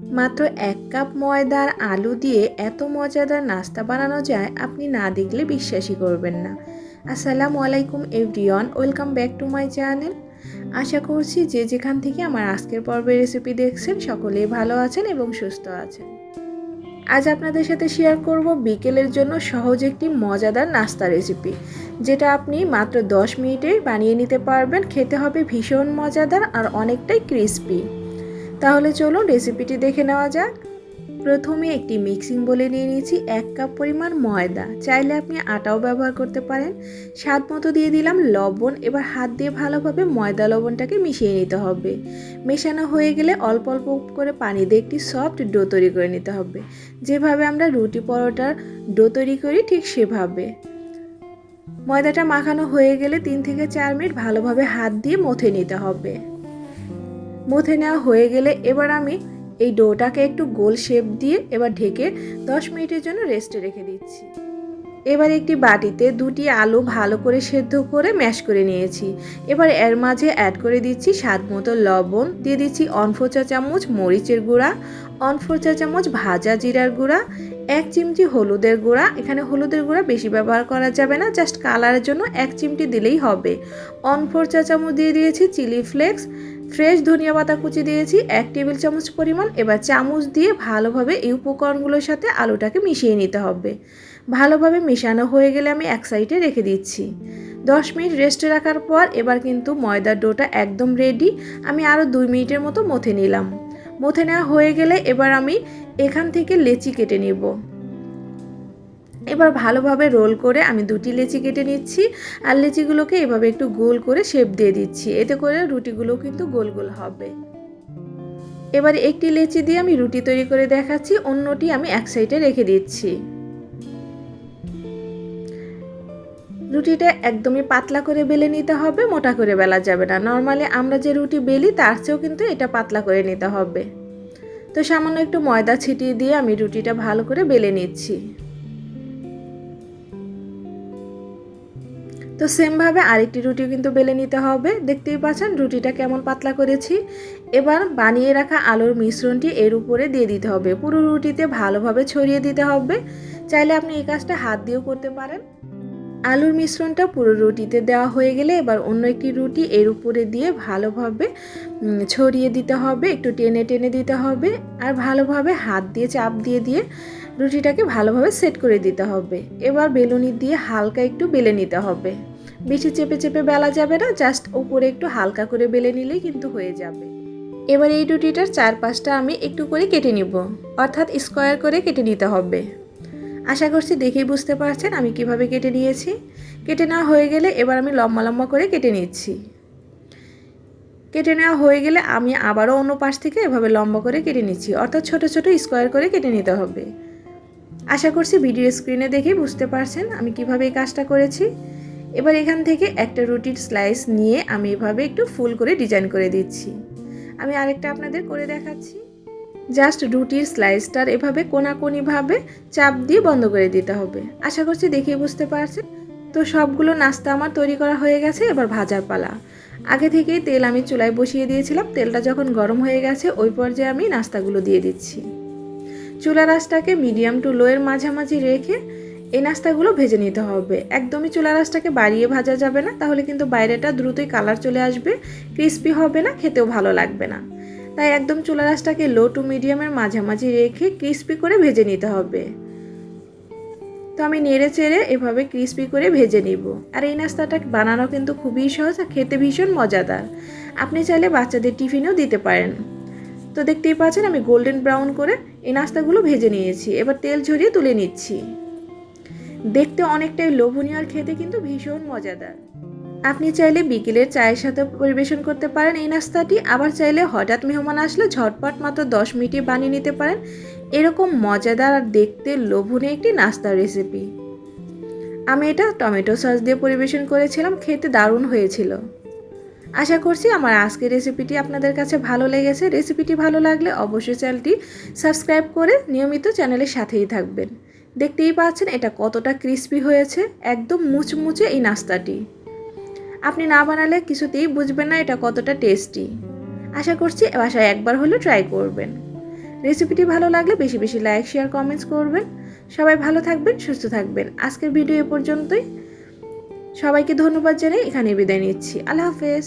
মাত্র এক কাপ ময়দার আলু দিয়ে এত মজাদার নাস্তা বানানো যায়, আপনি না দেখলে বিশ্বাসই করবেন না। আসসালামু আলাইকুম everyone, welcome back to my channel. আশা করছি যে যেখান থেকে আমার আজকের পর্বের রেসিপি দেখছেন, সকলেই ভালো আছেন এবং সুস্থ আছেন। আজ আপনাদের সাথে শেয়ার করব বিকেলের জন্য সহজ একটি মজাদার নাস্তা রেসিপি, যেটা আপনি মাত্র 10 মিনিটে বানিয়ে নিতে পারবেন, খেতে হবে ভীষণ মজাদার আর অনেকটাই ক্রিস্পি। তাহলে চলুন রেসিপিটি দেখে নেওয়া যাক। প্রথমে একটি মিক্সিং বলে নিয়ে নিয়েছি এক কাপ পরিমাণ ময়দা। চাইলে আপনি আটাও ব্যবহার করতে পারেন। স্বাদ মতো দিয়ে দিলাম লবণ। এবার হাত দিয়ে ভালোভাবে ময়দা লবণটাকে মিশিয়ে নিতে হবে। মেশানো হয়ে গেলে অল্প অল্প করে পানি দিয়ে একটি সফট ডো তৈরি করে নিতে হবে। যেভাবে আমরা রুটি পরোটার ডো তৈরি করি ঠিক সেভাবে। ময়দাটা মাখানো হয়ে গেলে তিন থেকে চার মিনিট ভালোভাবে হাত দিয়ে মথে নিতে হবে। মথে নেওয়া হয়ে গেলে এবার আমি এই ডোটাকে একটু গোল শেপ দিয়ে এবার ঢেকে 10 মিনিটের জন্য রেস্টে রেখে দিচ্ছি। এবার একটি বাটিতে দুটি আলু ভালো করে সেদ্ধ করে ম্যাশ করে নিয়েছি। এবার এর মাঝে অ্যাড করে দিচ্ছি স্বাদ মতো লবণ। দিয়ে দিচ্ছি অনফো চা চামচ মরিচের গুঁড়া অনফোর চা চামচ ভাজা জিরার গুঁড়া, এক চিমটি হলুদের গুঁড়া। এখানে হলুদের গুঁড়া বেশি ব্যবহার করা যাবে না জাস্ট কালারের জন্য এক চিমটি দিলেই হবে। অনফোর চা চামচ দিয়ে দিয়েছি চিলি ফ্লেক্স ফ্রেশ ধনিয়া পাতা কুচি দিয়েছি, এক টেবিল চামচ পরিমাণ। এবার চামচ দিয়ে ভালোভাবে এই উপকরণগুলোর সাথে আলুটাকে মিশিয়ে নিতে হবে। ভালোভাবে মেশানো হয়ে গেলে আমি এক সাইডে রেখে দিচ্ছি। দশ মিনিট রেস্টে রাখার পর এবার কিন্তু ময়দার ডোটা একদম রেডি আমি আরও দুই মিনিটের মতো মথে নিলাম। মথে নেওয়া হয়ে গেলে এবার আমি এখান থেকে লেচি কেটে নেব। এবার ভালোভাবে রোল করে আমি দুটি লেচি কেটে নিচ্ছি, আর লেচিগুলোকে এভাবে একটু গোল করে শেপ দিয়ে দিচ্ছি। এতে করে রুটিগুলো কিন্তু গোল গোল হবে। এবার একটি লেচি দিয়ে আমি রুটি তৈরি করে দেখাচ্ছি, অন্যটি আমি এক সাইডে রেখে দিচ্ছি। রুটিটা একদমই পাতলা করে বেলে নিতে হবে, মোটা করে বেলা যাবে না। নর্মালি আমরা যে রুটি বেলি, তার চেয়েও কিন্তু এটা পাতলা করে নিতে হবে। তো সামান্য একটু ময়দা ছিটিয়ে দিয়ে আমি রুটিটা ভালো করে বেলে নিচ্ছি। তো সেমভাবে আরেকটি রুটিও কিন্তু বেলে নিতে হবে। দেখতেই পাচ্ছেন রুটিটা কেমন পাতলা করেছি। এবার বানিয়ে রাখা আলুর মিশ্রণটি এর উপরে দিয়ে দিতে হবে। পুরো রুটিতে ভালোভাবে ছড়িয়ে দিতে হবে। চাইলে আপনি এই কাজটা হাত দিয়েও করতে পারেন। আলুর মিশ্রণটা পুরো রুটিতে দেওয়া হয়ে গেলে এবার অন্য একটি রুটি এর উপরে দিয়ে ভালোভাবে ছড়িয়ে দিতে হবে। একটু টেনে টেনে দিতে হবে। আর ভালোভাবে হাত দিয়ে, চাপ দিয়ে দিয়ে রুটিটাকে ভালোভাবে সেট করে দিতে হবে। এবার বেলুনি দিয়ে হালকা একটু বেলে নিতে হবে। বেশি চেপে চেপে বেলা যাবে না জাস্ট উপরে একটু হালকা করে বেলে নিলেই কিন্তু হয়ে যাবে। এবার এই রুটিটার চারপাশটা আমি একটু করে কেটে নিব, অর্থাৎ স্কোয়ার করে কেটে নিতে হবে। আশা করছি দেখেই বুঝতে পারছেন আমি কীভাবে কেটে নিয়েছি। কেটে নেওয়া হয়ে গেলে এবার আমি লম্বা লম্বা করে কেটে নিচ্ছি। কেটে নেওয়া হয়ে গেলে আমি আবারও অন্য পাশ থেকে এভাবে লম্বা করে কেটে নিচ্ছি, অর্থাৎ ছোট ছোট স্কোয়ার করে কেটে নিতে হবে। আশা করছি ভিডিও স্ক্রিনে দেখেই বুঝতে পারছেন আমি কীভাবে এই কাজটা করেছি। এবার এখান থেকে একটা রুটির স্লাইস নিয়ে আমি এভাবে একটু ফুল করে ডিজাইন করে দিচ্ছি। আমি আরেকটা আপনাদের করে দেখাচ্ছি। জাস্ট রুটির স্লাইসটার এভাবে কোনাকুনিভাবে চাপ দিয়ে বন্ধ করে দিতে হবে। আশা করছি দেখেই বুঝতে পারছেন? তো সবগুলো নাস্তা আমার তৈরি করা হয়ে গেছে, এবার ভাজার পালা। আগে থেকেই তেল আমি চুলায় বসিয়ে দিয়েছিলাম, তেলটা যখন গরম হয়ে গেছে, ওই পর্যায়ে আমি নাস্তাগুলো দিয়ে দিচ্ছি। চুলা রাসটাকে মিডিয়াম টু লোয়ের মাঝামাঝি রেখে এই নাস্তাগুলো ভেজে নিতে হবে। একদমই চুলা রাসটাকে বাড়িয়ে ভাজা যাবে না, তাহলে কিন্তু বাইরেটা দ্রুতই কালার চলে আসবে, ক্রিস্পি হবে না, খেতেও ভালো লাগবে না। তাই একদম চুলা রাসটাকে লো টু মিডিয়ামের মাঝামাঝি রেখে ক্রিস্পি করে ভেজে নিতে হবে। তো আমি নেড়ে চেড়ে এভাবে ক্রিস্পি করে ভেজে নিব। আর এই নাস্তাটা বানানো কিন্তু খুবই সহজ আর খেতে ভীষণ মজাদার। আপনি চাইলে বাচ্চাদের টিফিনেও দিতে পারেন। তো দেখতেই পাচ্ছেন আমি গোল্ডেন ব্রাউন করে এই নাস্তাগুলো ভেজে নিয়েছি। এবার তেল ঝরিয়ে তুলে নিচ্ছি। দেখতে অনেকটাই লোভনীয় আর খেতে কিন্তু ভীষণ মজাদার। আপনি চাইলে বিকেলের চায়ের সাথে পরিবেশন করতে পারেন এই নাস্তাটি, আবার চাইলে হঠাৎ মেহমান আসলে ঝটপট মাত্র দশ মিনিটে বানিয়ে নিতে পারেন। এরকম মজাদার আর দেখতে লোভনীয় একটি নাস্তার রেসিপি আমি এটা টমেটো সস দিয়ে পরিবেশন করেছিলাম, খেতে দারুণ হয়েছিল। আশা করছি আমার আজকের রেসিপিটি আপনাদের কাছে ভালো লেগেছে। রেসিপিটি ভালো লাগলে অবশ্যই চ্যানেলটি সাবস্ক্রাইব করে নিয়মিত চ্যানেলের সাথেই থাকবেন। দেখতেই পাচ্ছেন এটা কতটা ক্রিস্পি হয়েছে, একদম মুচমুচে এই নাস্তাটি। আপনি না বানালে কিছুতেই বুঝবেন না এটা কতটা টেস্টি আশা করছি বাসায় একবার হলে ট্রাই করবেন। রেসিপিটি ভালো লাগলে বেশি বেশি লাইক শেয়ার কমেন্টস করবেন। সবাই ভালো থাকবেন, সুস্থ থাকবেন। আজকের ভিডিও এ পর্যন্তই। সবাইকে ধন্যবাদ জানিয়ে এখানে বিদায় নিচ্ছি। আল্লাহ হাফেজ।